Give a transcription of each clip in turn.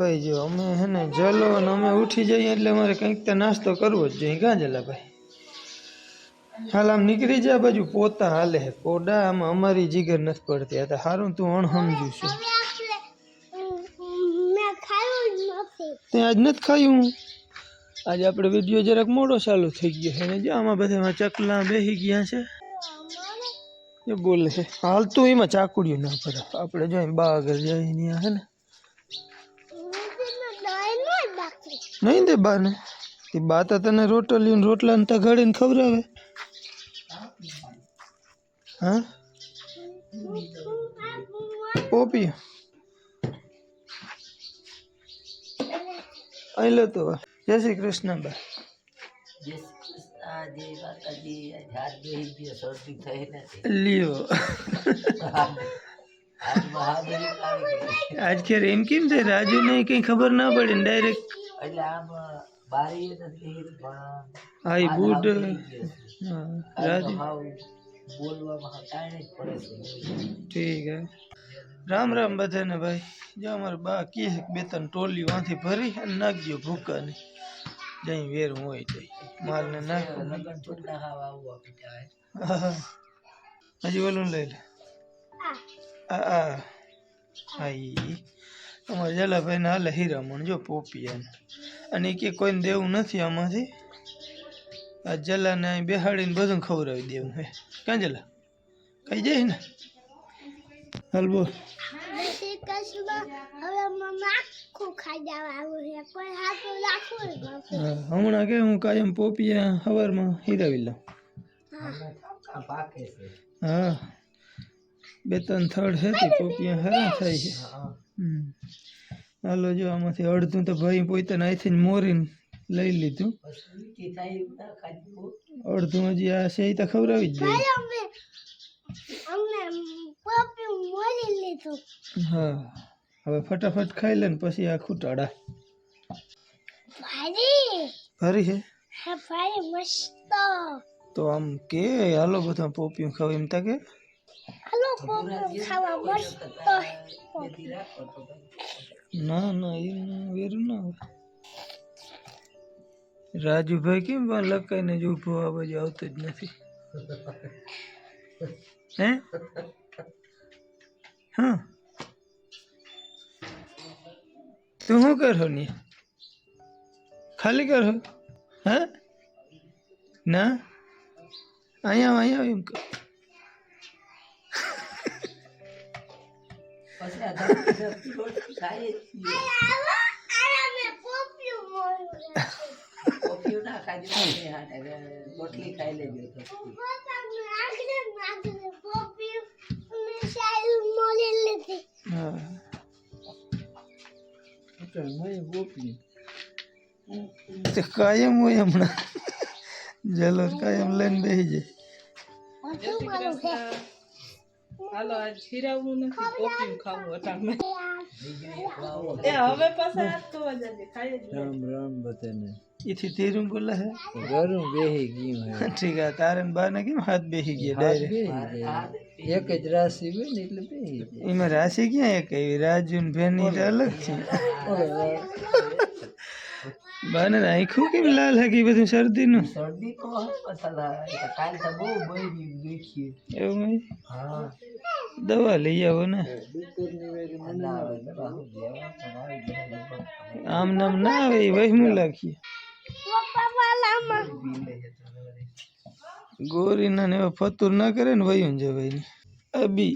ભાઈ જો અમે હે ને જલો અને અમે ઉઠી જઈએ એટલે અમારે કંઈક તો નાસ્તો કરવો જ જોઈએ. કાં જલા ભાઈ? હાલ આમ નીકળી જાય બાજુ પોતા હાલે પોડા આમાં અમારી જીગર નથી પડતી. આ સારું તું અણસમજુ છું. તે આજ નથી ખાયું? આજે આપણે વીડિયો જરાક મોડો ચાલુ થઈ ગયો છે ને. જો આમાં બધામાં ચકલા બેસી ગયા છે. એ બોલે છે. હાલ તું એમાં ચાકુડિયું ના પડે આપણે જો બાગર જઈને જઈએ હે ને. નહીં દે બાને. એ બા તો તને રોટલી ને રોટલા ને તગાડીને ખવડાવે. હા? પોપી. અહીં લો તો. જય શ્રી કૃષ્ણ બા. લ્યો. આજ ખેર એમ કેમ થાય? રાજુ ને કઈ ખબર ના પડે ને ડાયરેક્ટ હા એ બુટ હા, પડે ઠીક હે. રામ રામ બધાને ભાઈ. જો અમારે બા કે બે ત્રણ ટોલી વાંથી ભરી અને નાખજો ભૂકાની. જઈ વેર હોય તો માલને નાખો. હજી ઓલું લઈ લે. આ. આ હા ઈ. અમારે જલાભાઈને હાલે હીરામણ જો પોપિયાને અને એ કે કોઈને દેવું નથી આમાંથી. આ જલાને અહીં બેહાડીને બધું ખવડાવી દેવું હે. ક્યાં જલા? કઈ જાય ને? હાલ બોલ. હમણાં કે હું કાયમ પોપિયા સવારમાં હીરાવી લઉં. હા. બે ત્રણ થર્ડ છે પોપિયા હરા થાય છે. હાલો જો આમાંથી અડધું તો ભાઈ પોતાને અહીંથી મોરીને લઈ લીધું. અડધું હજી આ છે તો ખવડાવી જ હા હવે ફટાફટ ખાઈ લે ને પછી આ ખૂટાડા. ફરી છે? તો આમ કે હાલો બધા પોપિયું ખાવ એમ તા કે? ખાવા મસ્ત પપ્પી ના ના એ વેરું ના હોય રાજુભાઈ કેમ પણ લકાઈને જ ઊભો આ બાજુ આવતો જ નથી? હે? હા. તું શું કરો ને? ખાલી કરો હે? ના? અહીંયા આવ, અહીંયા એમ કર. આરામે પપ્પી મોર્યું પોતાનું આગળ આગળ પપ્પી મેં સાઈડ મોરી લીધી હા તે કાયમ હોય હમણાં જલર કાયમ લઈને બેસી જાય બધું મારું છે હાલો આજ ખીરાવું નથી કોફી ખાવું અટાણે એ હવે પાછા આજ તો જજે ખાઈ. રામ રામ બધાને. એથી તેરું બોલે હે? ઘરું બેહી ગયું હે. ઠીક છે તારે બાને કેમ હાથ બેસી ગયા? ડાયરેક્ટ બેહી એક જ રાશિ હોય ને એટલે બેહી એમાં રાશિ ક્યાં એક? એવી રાજુ ને ભેની અલગ છે. બાને આખું કેમ લાલ હે કે ઈ બધું શરદીનું એવું હા. દવા લઈ આવો ને. આમ નામ ના આવે એ વહેમું લાગીએ. ગોરી ના એવા ફતુર ના કરે ને વયું જવાય ને અબી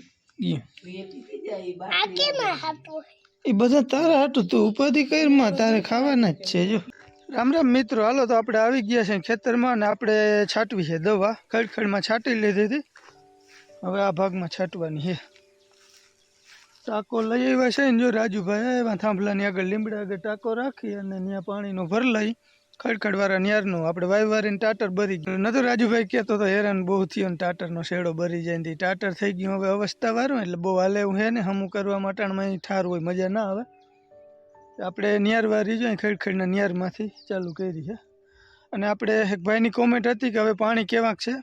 એ બધા તારા હાટું તું ઉપાધિ કરમાં તારે ખાવાના જ છે જો. રામ રામ મિત્રો, હાલો તો આપણે આવી ગયા છે ખેતરમાં ને આપણે છાંટવી છે દવા. ખડખડમાં છાંટી લીધી હતી. હવે આ ભાગમાં છાંટવાની છે. ટાંકો લઈ આવ્યા છે ને જો રાજુભાઈ એમાં થાંભલાની આગળ લીમડા આગળ ટાંકો રાખી અને ત્યાં પાણીનો ભર લઈ ખડખડવાળા ન્યારનું આપણે વાયવારીને ટાટર ભરી ગયું. નતો રાજુભાઈ કહેતો તો હેરાન બહુ થયો ને ટાટરનો શેડો ભરી જાય ને ટાટર થઈ ગયું. હવે અવસ્થા વાળું એટલે બહુ હાલે એવું હે ને, હમું કરવા માટાણમાં ઠાર હોય, મજા ના આવે. આપણે ન્યાર વારી જોઈએ ખેડખેડના નિયારમાંથી ચાલુ કરી છે. અને આપણે એક ભાઈની કોમેન્ટ હતી કે હવે પાણી કેવાંક છે?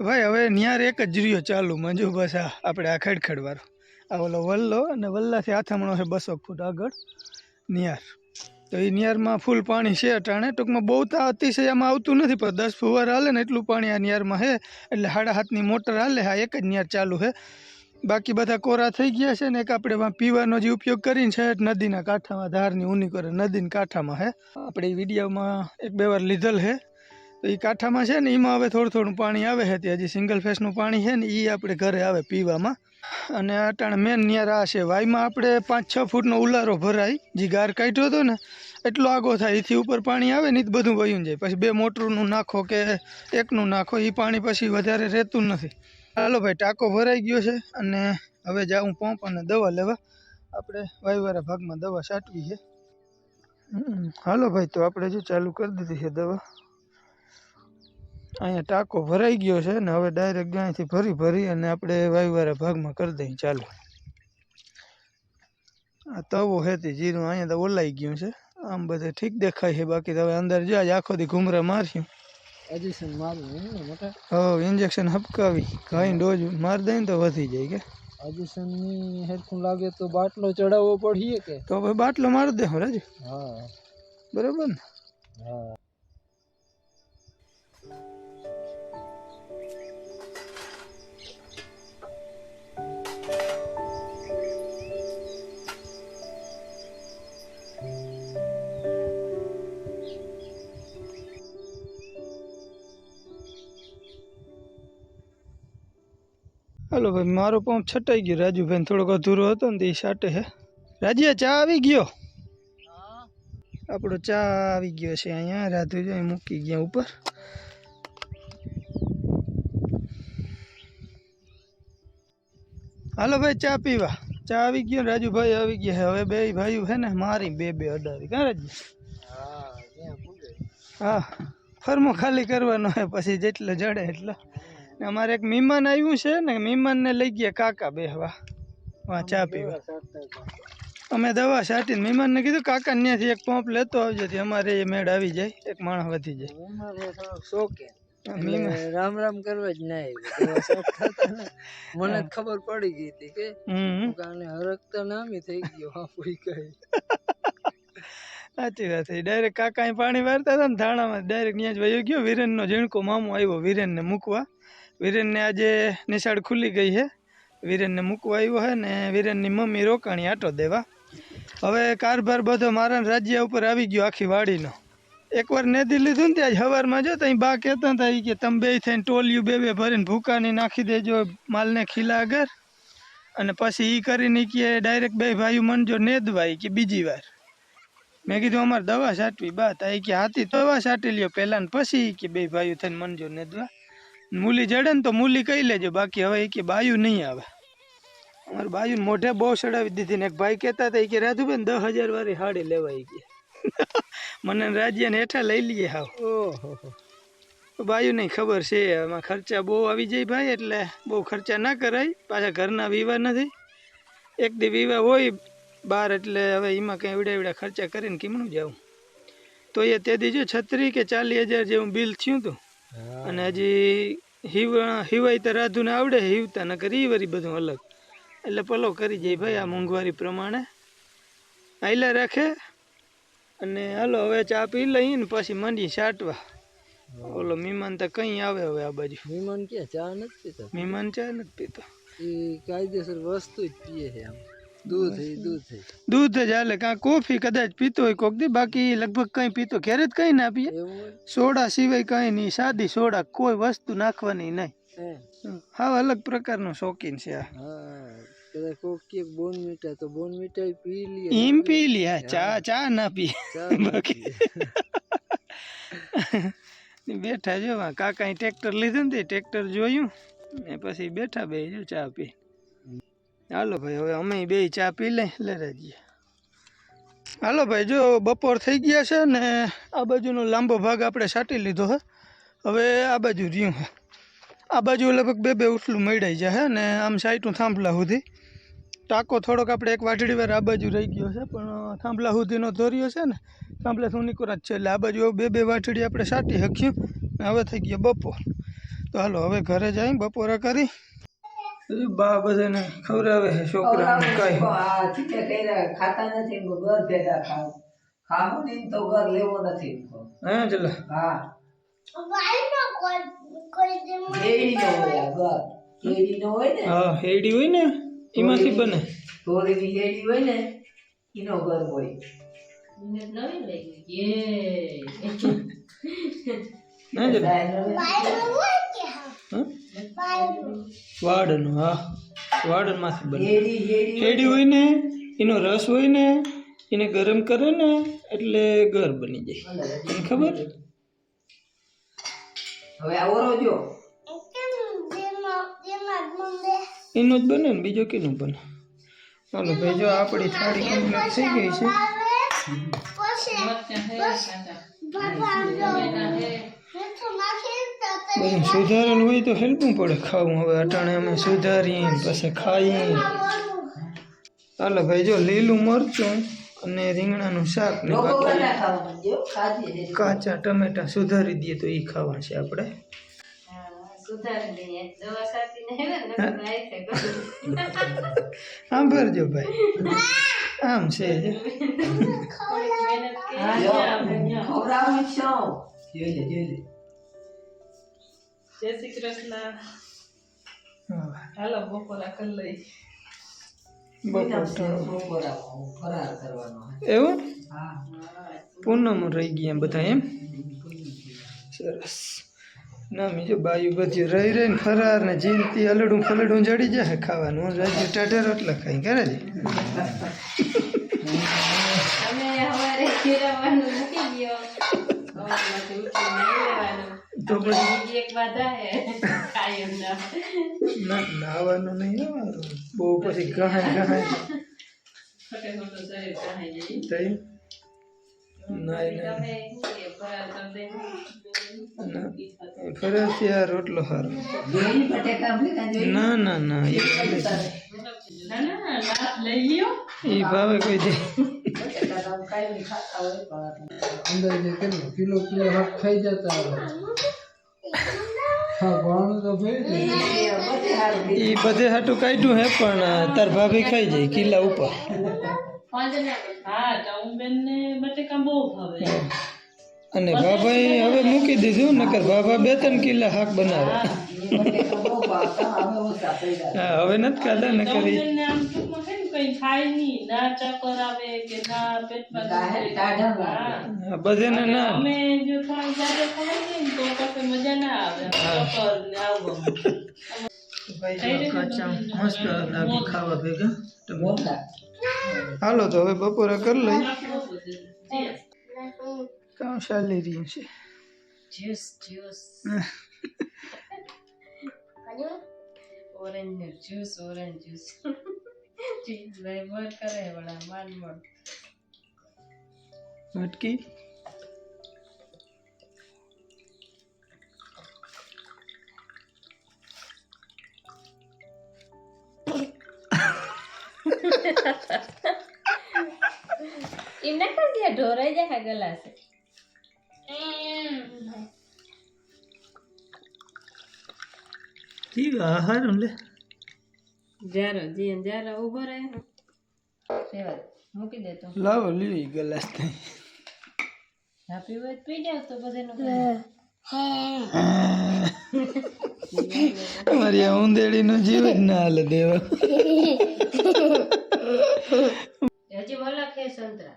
ભાઈ, હવે નિયાર એક જ રહ્યો ચાલુ મંજુ બસ આ, આપણે આ ખેડખેડવાળો. આ ઓલો વલ્લો અને વલ્લાથી આથમણો છે બસો ફૂટ આગળ નિયાર તો એ નિયારમાં ફૂલ પાણી છે અટાણે. ટૂંકમાં બહુ તો અતિશય આમાં આવતું નથી, પણ દસ ફુવાર હાલે ને એટલું પાણી આ નિયારમાં છે. એટલે સાડા હાથની મોટર હાલે હા એક જ નિયાર ચાલુ છે. બાકી બધા કોરા થઈ ગયા છે ને એક આપણે પીવાનો જે ઉપયોગ કરીને છે, નદીના કાંઠામાં, ધારની ઊની કરે, નદીના કાંઠામાં હે. આપણે વિડીયોમાં એક બે વાર લીધેલ છે તો એ કાંઠામાં છે ને એમાં હવે થોડું થોડું પાણી આવે છે તે હજી સિંગલ ફેસનું પાણી છે ને એ આપણે ઘરે આવે પીવામાં. અને અટાણે મેન નિયર આ છે, વાયમાં આપણે પાંચ છ ફૂટનો ઉલારો ભરાય જે ગાર કાઢ્યો હતો ને, એટલો આગો થાય, એથી ઉપર પાણી આવે ને એ બધું વયું જાય. પછી બે મોટરનું નાખો કે એકનું નાખો એ પાણી પછી વધારે રહેતું નથી. હાલો ભાઈ, ટાંકો ભરાઈ ગયો છે અને હવે જાઉં પંપ અને દવા લેવા. આપણે વાયવાળા ભાગમાં દવા છાંટવી છે. હાલો ભાઈ, તો આપણે જો ચાલુ કરી દીધી છે દવા. અહીંયા ટાંકો ભરાઈ ગયો છે ને હવે ડાયરેક્ટ અહીંથી ભરી ભરી અને આપણે વાયવાળા ભાગમાં કરી દઈએ, ચાલુ. આ તવો હેતી જીરું, અહીંયા તો ઓલાઈ ગયું છે. આમ બધે ઠીક દેખાય છે, બાકી તો હવે અંદર જાય આખો દી ઘૂમરા માર્યું હજી છે ને મારું એમ મોટા? હવે ઇન્જેક્શન હપકાવી ઘાઈ ડોઝ માર દે ને તો વધી જાય કે? હજી ની હેરખું લાગે તો બાટલો ચડાવવો પડીએ કે? તો ભાઈ બાટલો મારી દે હું રાજુ? હા. બરાબર ને? હા. હાલો ભાઈ મારો પંપ છટાઈ ગયો. રાજુભાઈ થોડોક અધૂરો હતો ને તો એ સાટે હે. રાજ્યા ચા આવી ગયો? આપણો ચા આવી ગયો છે અહીંયા. રાધુ જો અહીં મૂકી ગયા ઉપર. હાલો ભાઈ ચા પીવા. ચા આવી ગયો ને રાજુભાઈ આવી ગયા છે હવે બે ભાઈઓ છે ને મારી બે બે અડાવી. કાં રાજ્ય હા ત્યાં પૂગે હા ફરમો ખાલી કરવાનો હોય પછી જેટલે જડે એટલે. ને અમારે એક મહેમાન આવ્યું છે ને મહેમાનને લઈ ગયા કાકા બેહવા. વાં ચા પીવા. અમે દવા છાંટીને મહેમાનને કીધું કાકા ત્યાંથી એક પંપ લેતો આવજો અમારે એ મેળ આવી જાય એક માણસ વધી જાય. એટલે રામ રામ કરવા જ ના મને ખબર પડી ગઈ હતી કે કાને હરકતા નામી થઈ ગયો હા પૂરી કહી સાચી વાત છે. ડાયરેક્ટ કાકા પાણી વારતા હતા ને ધાણામાં ડાયરેક્ટ ત્યાં જ વયો ગયો વિરેનનો ઝીણકો મામો આવ્યો વિરેનને મૂકવા. વિરેનને આજે નિશાળ ખુલી ગઈ છે. વિરેનને મૂકવા આવ્યો છે ને વિરેનની મમ્મી રોકાણી આટો દેવા. હવે કારભાર બધો મારા રાજ્ય ઉપર આવી ગયો આખી વાડીનો. એકવાર નેદી લીધું ને ત્યાં સવારમાં જો ત્યાં બા કહેતા હતા કે તમે બે થઈને ટોલિયું બે બે ભરીને ભૂકાની નાખી દેજો, માલને ખીલા આગળ અને પછી એ કરીને કે ડાયરેક્ટ બે ભાઈઓ મનજો નેદવાય કે બીજી વાર. મેં કીધું, અમારે દવા છાંટવી બા તા કે, હાથી દવા છાંટી લ્યો પહેલાં ને પછી કે બે ભાઈઓ થઈને મનજો નેદવા. મૂલી જડે ને તો મૂલી કહી લેજો. બાકી હવે એ કે બાયું નહીં આવે. અમારે બાયું મોઢે બહુ ચડાવી દીધી ને એક ભાઈ કહેતા હતા એ કે રાધુબેન દસ હજાર વાળી હાડી લેવા ગઈ મને ને રાજ્યને હેઠા લઈ લઈએ હા. ઓહો બાયું નહીં ખબર છે એમાં ખર્ચા બહુ આવી જાય ભાઈ એટલે બહુ ખર્ચા ના કરાય. પાછા ઘરના વિવાહ નથી. એક દી વિવાહ હોય બાર એટલે હવે એમાં કંઈ એવડા એવડા ખર્ચા કરીને કેમનું જાઉં. તો એ તે દીજો છત્રી કે ચાલીસ હજાર જેવું બિલ થયું હતું અને હજી હિવ હિવાય તો રાધુને આવડે હિવતા ન કરી વરી બધું અલગ. એટલે પલો કરી જાય ભાઈ આ મોંઘવારી પ્રમાણે. આયલા રાખે અને હાલો હવે ચા પી લઈએ ને પછી મંડી છાંટવા. ઓલો મીમાન તો કઈ આવે હવે આ બાજુ. મીમાન ક્યાં? ચા નથી પીતા? મીમાન ચા નથી પીતો. એ કાયદેસર વસ્તુ જ પીએ છે આમ. દૂધ દૂધ દૂધ જ હાલે કાં કોફી કદાચ પીતો હોય કોક દી બાકી લગભગ કંઈ પીતો ઘેર જ કંઈ ના પીએ. સોડા સિવાય કંઈ નહીં સાદી સોડા કોઈ વસ્તુ નાખવાની નહીં. હા. અલગ પ્રકારનો શોખીન છે આ. હા કોક બોન મીઠા તો બોન મીઠાઈ પી લઈએ એમ પી લે હા, ચા ચા ના પીએ ચા ના બાકી પીએ. બેઠા જો કાકા ટ્રેક્ટર લીધું ને ટ્રેક્ટર જોયું ને પછી બેઠા બે જો ચા પી. હાલો ભાઈ, હવે અમે બે ચા પી લઈ લે રાજીએ. હાલો ભાઈ, જો બપોર થઈ ગયા છે ને આ બાજુનો લાંબો ભાગ આપણે છાંટી લીધો હે. હવે આ બાજુ રહ્યું હે. આ બાજુ લગભગ બે બે ઉઠલું મળાઈ જાય ને આમ સાઈટું થાંભલા સુધી. ટાંકો થોડોક આપણે એક વાટડી વાર આ બાજુ રહી ગયો છે, પણ થાંભલા સુધીનો ધોર્યો છે ને, થાંભલા સુધી જ છે. એટલે આ બાજુ બે બે વાટડી આપણે સાટી શક્યું હવે થઈ ગયો બપોર. તો હાલો, હવે ઘરે જઈ બપોરે કરી. બા બધાને ખવડાવે છે છોકરાને કઈ. હા ચીટે કર્યા ખાતા નથી ઘર ભેગા ખાવ ખાવું નહીં તો ઘર લેવો નથી. હે ચલા. હા. હેડી હોય ને એમાંથી બને. ધોળીની હેડી હોય ને એનો ઘર હોય. નવી લઈ ગઈ ના ચલા વાડનું હા. વાડનમાંથી બને. હેડી હોય ને એનો રસ હોય ને એને ગરમ કરે ને એટલે ઘર બની જાય. તને ખબર? હવે આવો રોજો. એનું જ બને ને બીજો કેનું બને? ચાલો ભાઈ જો આપણી થાળી કમ્પ્લીટ થઈ ગઈ છે. તો. બધું સુધારેલું હોય તો હેલ્પવું પડે ખાવું. હવે અટાણે અમે સુધારીએ પછી ખાઈએ. ચાલો ભાઈ જો લીલું મરચું અને રીંગણાનું શાક ને બાકી. કાચા ટમેટા સુધારી દઈએ તો એ ખાવા છે આપણે. ભરજો ભાઈ. આમ છે લે જોઈ લે જય શ્રી કૃષ્ણ. હાલો બપોરા કરી લઈ એવું? હા. પૂનમ રહી ગયા બધા એમ? સરસ. ના બીજું બાયું બધું રહી રહી ને ફરાર ને જીનતી અલડું ફલડું જડી જાય ખાવાનું. રાજ્ય ટાઢે રોટલા ખાઈ કરે છે અમે હવારે ખીરાવાનું મૂકી ગયો. સવારમાંથી ઉઠીને નાઈ લેવાનું તો પછી બીજી એક બાધા હે કાયમ ના ના નાવાનું નહીં આવવાનું બહુ પછી ગહાય ગહાય ખોટે ખોટું શરીર કહાઈ જાય થઈ નાય ના તમે શું કે ફરાર કરી દે ફરજથી આ રોટલો સારો જોઈ બટેકા ભેગા જોઈ ના ના ના એ ના ના લાભ લઈ લ્યો એ ભાવે કોઈ દે બટેકા તો આમ કાંઈ નહીં ખાતા હોય પણ અંદાજે કેટલો કિલો કિલો હાથ ખાઈ જતા એ બધે હાટું કાઢ્યું હે પણ તાર ભાભી ખાઈ જાય કિલ્લા ઉપર. અને બાબાએ હવે મૂકી દીધું નકર બાબા બે ત્રણ કિલ્લા હાક બનાવે. હવે નથી ખાધા નકર ઈ- ચાઉબેન ને આમ ટૂંકમાં છે ને કઈ ખાય નહીં ના ચક્કર આવે કે ના પેટમાં દાઢ- દુખે. દાઢા હા. વાગે. હા, બધેને ના અમે જો થોડી જાજે ખાઈ લઈએ ને તો પછી મજા ના આવે. ચક્કર ને આવું. ભાઈ જો કાચા મસ્ત લાગે ખાવા ભેગા. મોટા. હાલો તો હવે બપોરે કરી લઈ Yes. કામ ચાલી રહ્યું છે. Juice juice. ઓરેન્જનું juice orange juice. Juice ભાઈ બોલ કરે વડા માન મોડ મટકી? એમ ના કરી દે ઢોરાઈ જાય ગલાસે? ઠીક હા હારું લે જારો જી જારો ઊભો રહે સેવા મૂકી દે તો. લાવો લીલી ગલાસ થઈ હાપી હોય પી જાવ તો બધાનો અમારી આ ઊંધેડીનો જીવ જ ના હાલે દેવા. હજી વલખ ખે સંતરા.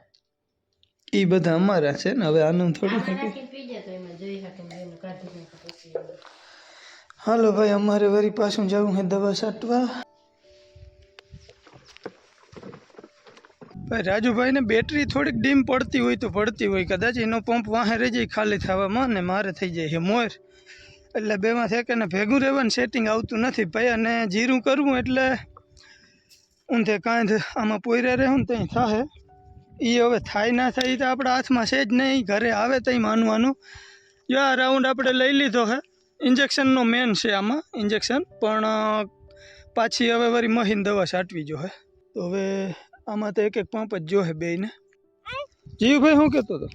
એ બધા અમારા છે ને હવે આનું થોડું આમાં પી જાય તો એમાં જોઈ શકે બેન કાઢી નાખે પછી. હાલો ભાઈ અમારે વળી પાછું જવું છે દવા છાંટવા. ભાઈ રાજુભાઈ ને બેટરી થોડીક ડીમ પડતી હોય તો પડતી હોય. કદાચ એનો પંપ વાહે રહી જાય ખાલી થવામાં ને મારે થઈ જાય છે મોર. એટલે બેમાં છે કે ભેગું રહેવાનું સેટિંગ આવતું નથી ભાઈ. અને જીરું કરવું એટલે ઊંધે કાંઈ આમાં પોયરા રહેવું ને ત્યાં થાય એ હવે થાય ના થાય તો આપણા હાથમાં છે જ નહીં. ઘરે આવે તઈ માનવાનું. જો આ રાઉન્ડ આપણે લઈ લીધો છે ઇન્જેક્શનનો મેન છે આમાં ઇન્જેક્શન પણ પાછી હવે વળી મહીન દવા છાંટવી જો હે. તો હવે अमत एक एक पाँव पज्जो है बेन जी भाई हूँ क्या तो तो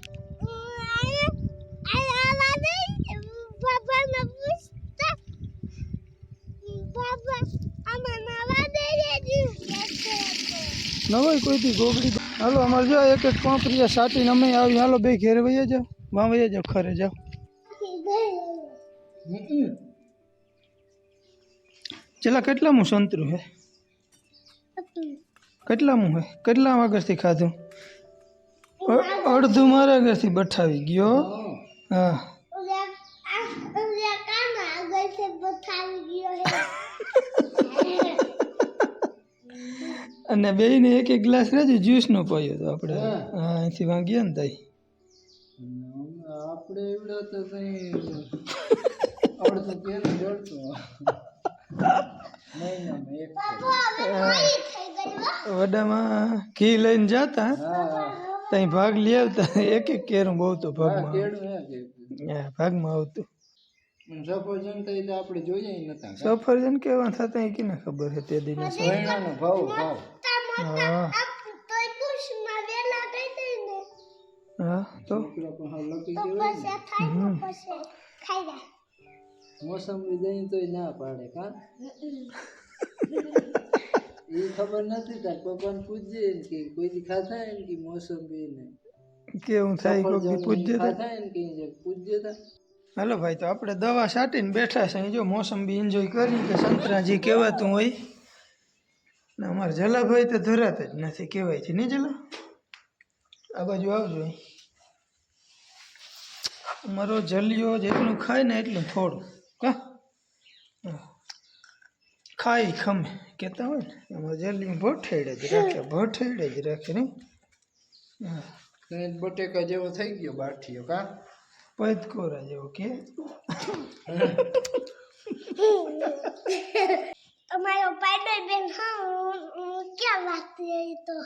नवाई कोई थी गोबड़ी हेलो अमर जो एक एक पाँव प्रिया साटी नमे आओ यहाँ लो भाई घेर भैया जाओ वहाँ भैया जाओ खरे जाओ चला कितना मुसंतरू है કેટલામું હે? કેટલા આગળથી ખાધું? અડધું મારા આગળથી બઠાવી ગયો. હે. અને બેને એક એક ગ્લાસ રહેજો જ્યુસનો પાયો તો આપણે. હા. અહીંથી વાંગીએ ને તઈ. આપણે એવડો તો કઈ અડધું પેલું જડતું? નહીં એક વડામાં ઘી લઈને જાતા. ત્યાં ભાગ લઈ આવતા. એક એક કેરું બહુ તો ભાગ ભાગમાં ભાગમાં આવતું. સફરજન તો આપણે જોઈએ નતા સફરજન કેવા થતા કે કેને ખબર છે તે દિન ભાવ ભાવ. હા. દઈ ને. હા તો? પણ હાવ તો ના. પાડે કા? એ ખબર નથી તાર પપ્પાને પૂછજે કે કોઈ દી ખાતા એમ કે મોસંબી ને કેવું થાય કોક દી પૂછજે તો ખાધા એમ કે પૂછજે તા હાલો ભાઈ તો આપણે દવા છાંટીને બેઠા છે. જો મોસંબી એન્જોય કરી કે સંતરાજી કહેવાતું હોય. ને અમારે જલાભાઈ તો ધરાત જ નથી કહેવાય છે. નહીં જલા? આ બાજુ આવજો અમારો જલિયો જેટલું ખાય ને એટલું થોડું. કા? હા. ખાઈ ખમે કહેતા હોય ને એમાં જલ્દી ભઠેડે જ રાખે ભઠેડે જ રાખે નહીં. બટેકા જેવો થઈ ગયો બાઠીયો કા? પૈતકોરા જેવો કે. તમારો પાડો બેન હા ક્યાં વાત તો?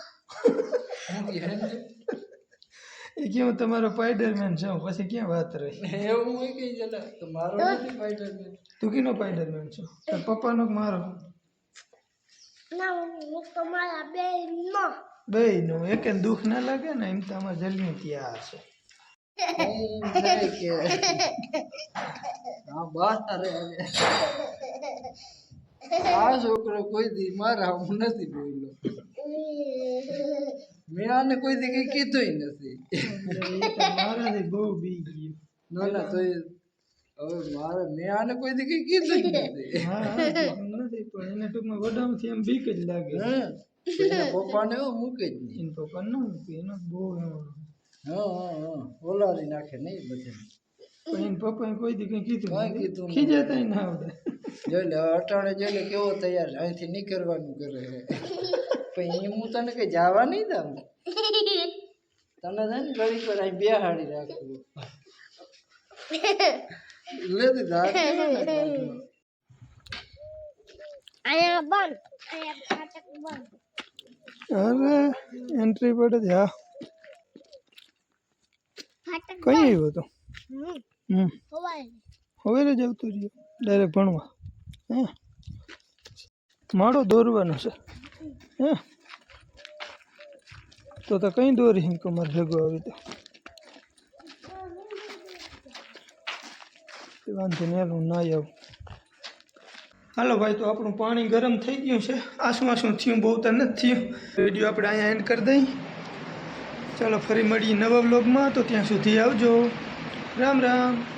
એ કે હું તમારો સ્પાઈડરમેન છું? પછી ક્યાં વાત રહી? એવું હોય કે જલા તો મારો નથી સ્પાઈડરમેન તું કીનો સ્પાઈડરમેન છો? તાર પપ્પાનો કે મારો? ના હું બેન નો બે નો એક દુઃખ ના લાગે ને? એમ તો અમારે જલ્દી ત્યાં હશે. હા બસ અરે આ છોકરો કોઈ દી મારા હું નથી બોલ્યો. મેં આને કોઈ દી કઈ કીધું નથી. મારાથી બહુ બી ગયું ના ના તો હવે મારે મેં આને કોઈ દી કઈ કીધું નથી. હા નથી પણ એને ટૂંકમાં વડામથી એમ બીક જ લાગે હે એના પપ્પાને એવું મૂકે જ નહીં. એને પપ્પા ન મૂકે એનો બહુ હા હા હા ઓલારી નાખે નહીં બધે પણ એને પપ્પાએ કોઈ દી કંઈ કીધું કાંઈ કીધું નહીં. ના આવડે જોઈ લે હવે અટાણે જોઈ લે કેવો તૈયાર. અહીંથી નીકળવાનું કરે છે પણ એ હું તને કઈ જવા નહીં દઉં? તને છે ને ઘડી પર અહીં બેહાડી રાખવું લેતી ધાર અહીંયા બંધ. અહીંયા બંધ. અરે એન્ટ્રી પડે છે હા. કઈ આવ્યો તો? હમ. હમ. હવે જ આવતું રહ્યું ડાયરેક્ટ ભણવા. હે? માળો દોરવાનો છે. હે? તો તો કઈ દોરી હિંક કમર ભેગો આવી તો? વાંધો નહીં હું ના આવું. હાલો ભાઈ, તો આપણું પાણી ગરમ થઈ ગયું છે. આસું આસું થયું, બહુ તો નથી થયું. વીડિયો આપણે અહીંયા એન્ડ કરી દઈ. ચાલો ફરી મળીએ નવા બ્લોગમાં તો ત્યાં સુધી આવજો. રામ રામ.